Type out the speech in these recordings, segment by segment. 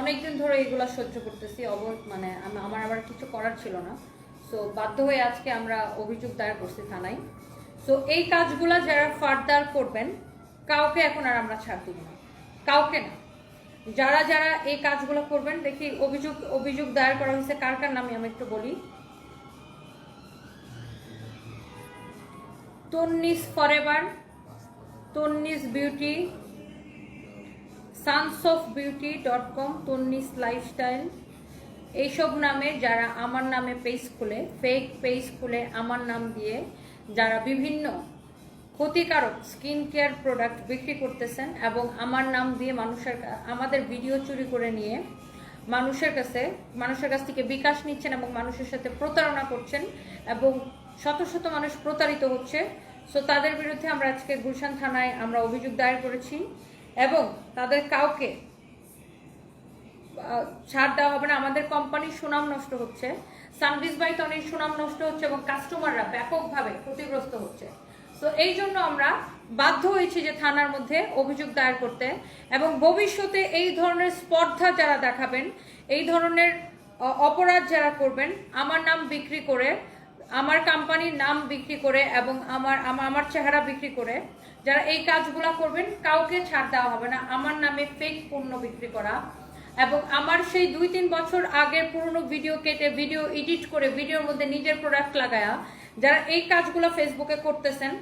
অনেকদিন ধরে এগুলো সহ্য করতেছি অব মানে আমার আবার কিছু করার ছিল না। সো বাধ্য হয়ে আজকে আমরা অভিযোগ দায়ের করছি থানায়। সো এই কাজগুলো যারা ফার্দার করবেন, কাউকে এখন আর আমরা ছাড় দিব না। কাউকে না। যারা যারা এই কাজগুলো করবেন, দেখি অভিযোগ অভিযোগ দায়ের করা হয়েছে, কার কার নামে আমি একটু বলি। Tannis forever Tannis beauty sons of beauty dot com Tannis lifestyle এইসব নামে যারা আমার নামে পেজ খুলে ফেক পেজ খুলে আমার নাম দিয়ে যারা বিভিন্ন ক্ষতিকারক স্কিন কেয়ার প্রোডাক্ট বিক্রি করতেছেন এবং আমার নাম দিয়ে মানুষের আমাদের ভিডিও চুরি করে নিয়ে মানুষের কাছে, মানুষের কাছ থেকে বিকাশ নিচ্ছেন এবং মানুষের সাথে প্রতারণা করছেন এবং শত শত মানুষ প্রতারিত হচ্ছে। সো তাদের বিরুদ্ধে আমরা আজকে গুলশান থানায় আমরা অভিযোগ দায়ের করেছি। এবং তাদের কাউকে ছাড় দেওয়া হবে না। আমাদের কোম্পানির সুনাম নষ্ট হচ্ছে। সানভিস বাই টনির সুনাম নষ্ট হচ্ছে এবং কাস্টমাররা ব্যাপকভাবে ক্ষতিগ্রস্ত হচ্ছে। তো এই জন্য আমরা বাধ্য হয়েছি যে থানার মধ্যে অভিযোগ দায়ের করতে এবং ভবিষ্যতে এই ধরনের স্পর্ধা যারা দেখাবেন, এই ধরনের অপরাধ যারা করবেন, আমার নাম বিক্রি করে, আমার কোম্পানির নাম বিক্রি করে এবং আমার আমার চেহারা বিক্রি করে যারা এই কাজগুলো করবেন, কাউকে ছাড় দেওয়া হবে না। আমার নামে ফেক পণ্য বিক্রি করা এবং আমার সেই দুই তিন বছর আগের পুরনো ভিডিও কেটে ভিডিও এডিট করে ভিডিওর মধ্যে নিজের প্রোডাক্ট লাগায়া যারা এই কাজগুলো ফেসবুকে করতেছেন,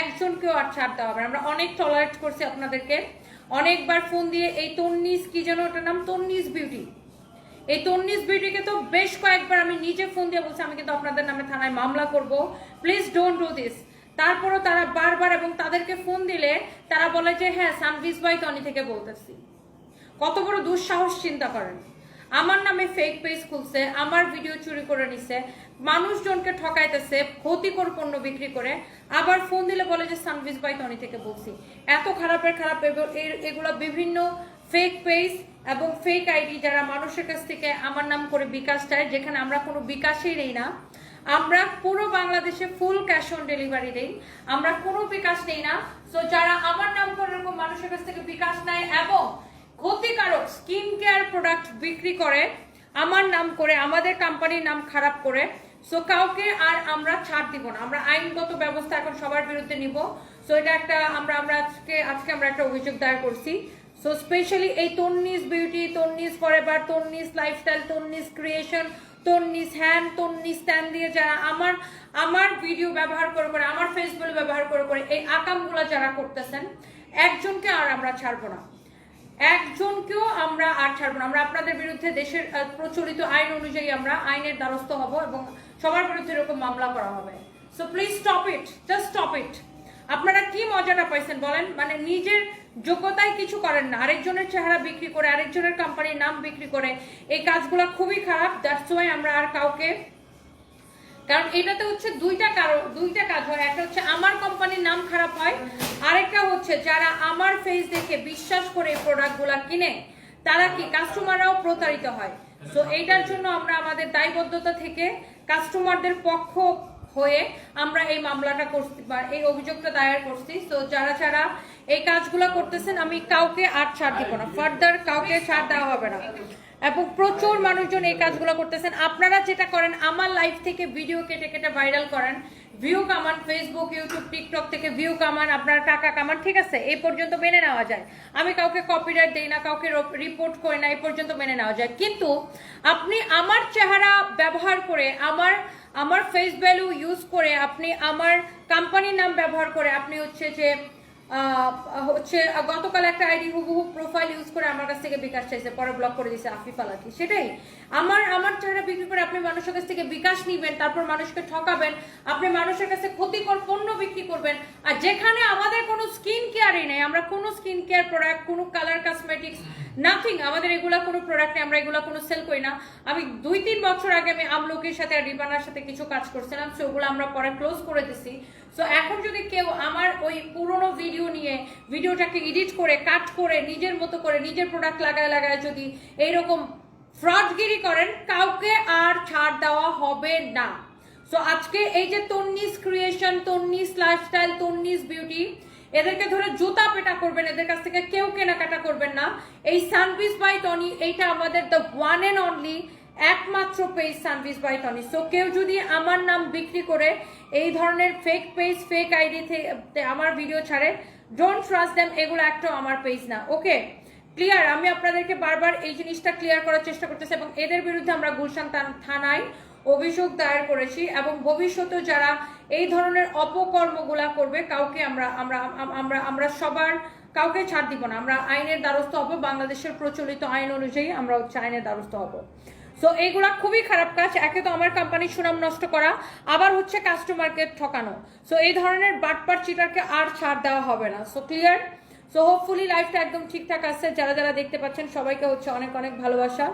একজনকেও আর ছাড় দেওয়া হবে না। আমরা অনেক টলারেট করছি আপনাদেরকে। অনেকবার ফোন দিয়ে এই তন্নিস কি যেন ওটার নাম? তন্নিস বিউটি এই তন্নিস বিউটিকে তো বেশ কয়েকবার আমি নিজে ফোন দিয়ে বলছি, আমি কিন্তু আপনাদের নামে থানায় মামলা করব। প্লিজ ডোন্ট ডু দিস তারপরও তারা বারবার এবং তাদেরকে ফোন দিলে তারা বলে যে হ্যাঁ সানভিস বাই টনি থেকে বলতেছি। কত বড় দুঃসাহস চিন্তা করেন। আমার নামে ফেক পেজ খুলছে, আমার ভিডিও চুরি করে নিছে, মানুষজনকে ঠকাইতেছে, ক্ষতিকর পণ্য বিক্রি করে, আবার ফোন দিলে বলে যে, সানভিস বাই টনি থেকে বলছি। এত খারাপের খারাপ এগুলো বিভিন্ন ফেক পেজ এবং ফেক আইডি যারা মানুষের কাছ থেকে আমার নাম করে বিকাশ চায়, যেখানে আমরা কোনো বিকাশই নেই না। আমরা পুরো বাংলাদেশে ফুল ক্যাশ অন ডেলিভারি দেই। আমরা কোনো বিকাশ নেই না। তো যারা আমার নাম করে এরকম মানুষের কাছ থেকে বিকাশ নেয় এবং ক্ষতিকারক স্কিন কেয়ার প্রোডাক্ট বিক্রি করে, আমার নাম করে, আমাদের কোম্পানির নাম খারাপ করে সো কাউকে আর আমরা ছাড় দিব না। আমরা আইনগত ব্যবস্থা এখন সবার বিরুদ্ধে নিব। সো এটা একটা আমরা আমরা আজকে আজকে আমরা একটা অভিযোগ দায়ের করছি। সো স্পেশালি এই Tannis beauty Tannis forever Tannis lifestyle Tannis creation Tannis hand Tannis stand দিয়ে যারা আমার আমার ভিডিও ব্যবহার করে করে, আমার ফেসবুক ব্যবহার করে করে এই আকামগুলো যারা করতেছেন, একজনকে আর আমরা ছাড়বো না। একজনকেও আমরা আর ছাড়বো না। আমরা আপনাদের বিরুদ্ধে দেশের প্রচলিত আইন অনুযায়ী আমরা আইনের দ্বারস্থ হব এবং সবার বিরুদ্ধে এরকম মামলা করা হবে। So please stop it just stop it আপনারা কি মজাটা পাইছেন বলেন? মানে নিজের যোগ্যতায় কিছু করেন না। আরেকজনের চেহারা বিক্রি করে, আরেকজনের কোম্পানির নাম বিক্রি করে, এই কাজগুলো খুবই খারাপ। দ্যাটস ওয়াই আমরা আর কাউকে কারণ এটাতে হচ্ছে দুইটা কারণ, দুইটা কাজ হয়। একটা হচ্ছে আমার কোম্পানির নাম খারাপ হয়, আরেকটা হচ্ছে যারা আমার ফেস দেখে বিশ্বাস করে এই প্রোডাক্টগুলো কিনে, তারা কি কাস্টমাররাও প্রতারিত হয়? সো এইটার জন্য আমরা আমাদের দায়বদ্ধতা থেকে কাস্টমারদের পক্ষ হয়ে আমরা এই মামলাটা করছি বা এই অভিযোগটা দায়ের করছি। তো যারা যারা এই কাজগুলো করতেছেন, আমি কাউকে আর ছাড় দিব না। ফার্দার কাউকে ছাড় দেওয়া হবে না। এবং প্রচুর মানুষজন এই কাজগুলো করতেছেন। আপনারা যেটা করেন, আমার লাইফ থেকে ভিডিও কেটে কেটে ভাইরাল করেন। ভিউ কামান ফেসবুক ইউটিউব টিকটক থেকে ভিউ কামান, আপনারা টাকা কামান, ঠিক আছে? এই পর্যন্ত মেনে নেওয়া যায়। আমি কাউকে কপিরাইট দেই না, কাউকে রিপোর্ট করি না, এই পর্যন্ত মেনে নেওয়া যায়। কিন্তু আপনি আমার চেহারা ব্যবহার করে, আমার আমার ফেস ভ্যালু ইউজ করে, আপনি আমার কোম্পানির নাম ব্যবহার করে, আপনি হচ্ছে যে হচ্ছে গতকাল একটা আইডি হুবহু প্রোফাইল ইউজ করে আমার কাছ থেকে বিকাশ চাইছে, পরে ব্লক করে দিয়েছে আফিফ আলাকি। সেটাই। আমার আমার চেহারা বিক্রি করে আপনি মানুষের কাছ থেকে বিকাশ নিবেন, তারপর মানুষকে ঠকাবেন, আপনি মানুষের কাছে ক্ষতিকর পণ্য বিক্রি করবেন, আর যেখানে আমাদের কোনো স্কিন কেয়ারই নেই, আমরা কোনো স্কিন কেয়ার প্রোডাক্ট কোনো কালার কসমেটিক্স নাথিং আমাদের এগুলা কোনো প্রোডাক্ট আমরা এগুলা কোনো সেল করি না। আমি দুই তিন বছর আগে আমি আমলকির সাথে আর রিবানার সাথে কিছু কাজ করছিলাম সো ওগুলো আমরা পরে ক্লোজ করে দিছি। সো এখন যদি কেউ আমার ওই পুরনো ভিডিও নিয়ে ভিডিওটাকে এডিট করে কাট করে, নিজের মতো করে, নিজের প্রোডাক্ট লাগায় লাগায় যদি এইরকম ফ্রডগিরি করেন, কাউকে আর ছাড় দেওয়া হবে না। সো আজকে এই যে Tannis creation Tannis lifestyle Tannis beauty এদেরকে ধরে জুতা পেটা করবেন, এদের কাছ থেকে কেউ কেনাকাটা করবেন না। এই সানপিস বাই টনি এইটা আমাদের দ্য ওয়ান অ্যান্ড অনলি একমাত্র page Sanvis by Tony so কেউ যদি আমার নাম বিক্রি করে এই ধরনের ফেক পেজ ফেক আইডি আমার ভিডিও ছাড়ে ডোন্ট ট্রাস্ট দেম এগুলো একটাও আমার পেজ না। ওকে ক্লিয়ার আমি আপনাদেরকে বারবার এই জিনিসটা ক্লিয়ার করার চেষ্টা করতেছি এবং এদের বিরুদ্ধে আমরা গুলশান থান- থানায় অভিযোগ দায়ের করেছি এবং ভবিষ্যতে যারা এই ধরনের অপকর্মগুলা করবে, কাউকে আমরা আমরা আমরা আমরা সবার কাউকে ছাড় দিব না। আমরা আইনের দ্বারস্থ হব, বাংলাদেশের প্রচলিত আইন অনুযায়ী আমরা হচ্ছে আইনের দ্বারস্থ হব। সো এইগুলা খুবই খারাপ কাজ। একে তো আমার কোম্পানির সুনাম নষ্ট করা, আবার হচ্ছে কাস্টমারকে ঠকানো। সো এই ধরনের বাটপার চিটারকে আর ছাড় দেওয়া হবে না। সো ক্লিয়ার সো হোপফুলি লাইফটা একদম ঠিকঠাক আছে। যারা যারা দেখতে পাচ্ছেন, সবাইকে হচ্ছে অনেক অনেক ভালোবাসা।